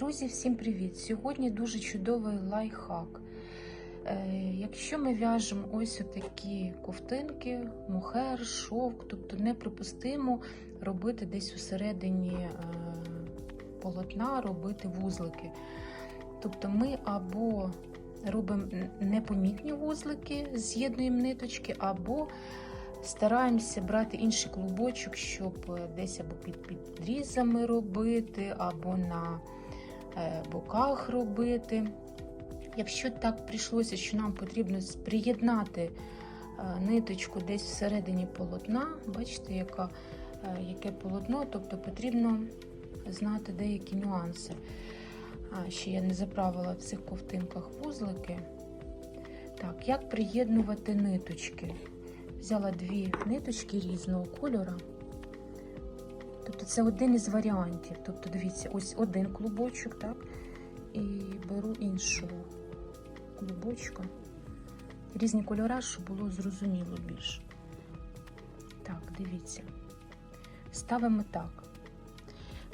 Друзі, всім привіт! Сьогодні дуже чудовий лайфхак. Е, якщо ми в'яжемо ось такі ковтинки, мухер, шовк, тобто неприпустимо робити десь усередині е, полотна, робити вузлики. Тобто ми або робимо непомітні вузлики, з'єднуємо ниточки, або Стараємося брати інший клубочок, щоб десь або під підрізами робити, або на е, боках робити. Якщо так прийшлося, що нам потрібно приєднати е, ниточку десь всередині полотна, бачите, яка, е, яке полотно, тобто потрібно знати деякі нюанси. Ще я не заправила в цих ковтинках вузлики. Так, як приєднувати ниточки? Взяла дві ниточки різного кольору. Тобто це один із варіантів. Тобто, дивіться, ось один клубочок, так? І беру іншого клубочка. Різні кольори, щоб було зрозуміло більше. Так, дивіться. Ставимо так.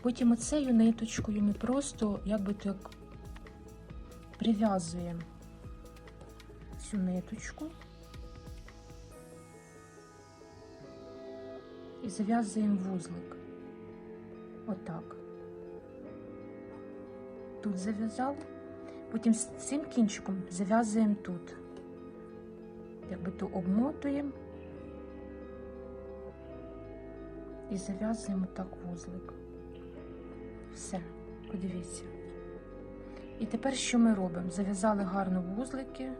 Потім оцею ниточкою ми просто якби так прив'язуємо цю ниточку. і зав'язуємо вузлик. Отак. Тут зав'язали, потім з цим кінчиком зав'язуємо тут. Якби то обмотуємо і зав'язуємо так вузлик. Все, подивіться. І тепер що ми робимо? Зав'язали гарно вузлики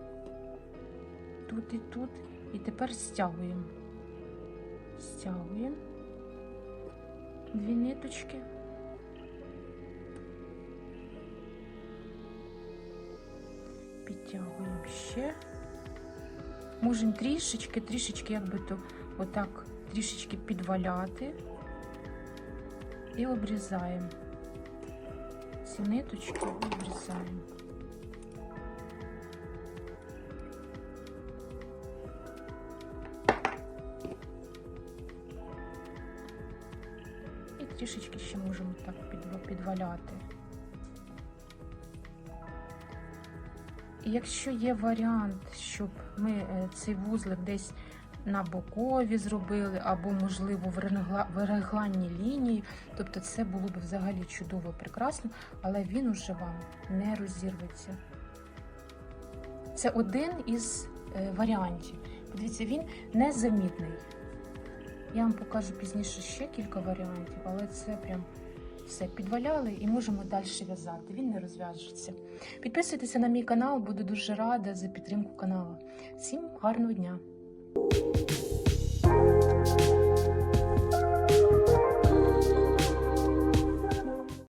тут і тут, і тепер стягуємо стягуємо дві ниточки. Підтягуємо ще. Можемо трішечки, трішечки, якби то отак трішечки підваляти і обрізаємо. Ці ниточки обрізаємо. Трішечки ще можемо так підваляти. І якщо є варіант, щоб ми е, цей вузлик десь на бокові зробили, або, можливо, в регланній лінії, тобто це було б взагалі чудово, прекрасно, але він уже вам не розірветься. Це один із е, варіантів. Подивіться, він незамітний. Я вам покажу пізніше ще кілька варіантів, але це прям все підваляли і можемо далі в'язати. Він не розв'яжеться. Підписуйтеся на мій канал, буду дуже рада за підтримку каналу. Всім гарного дня!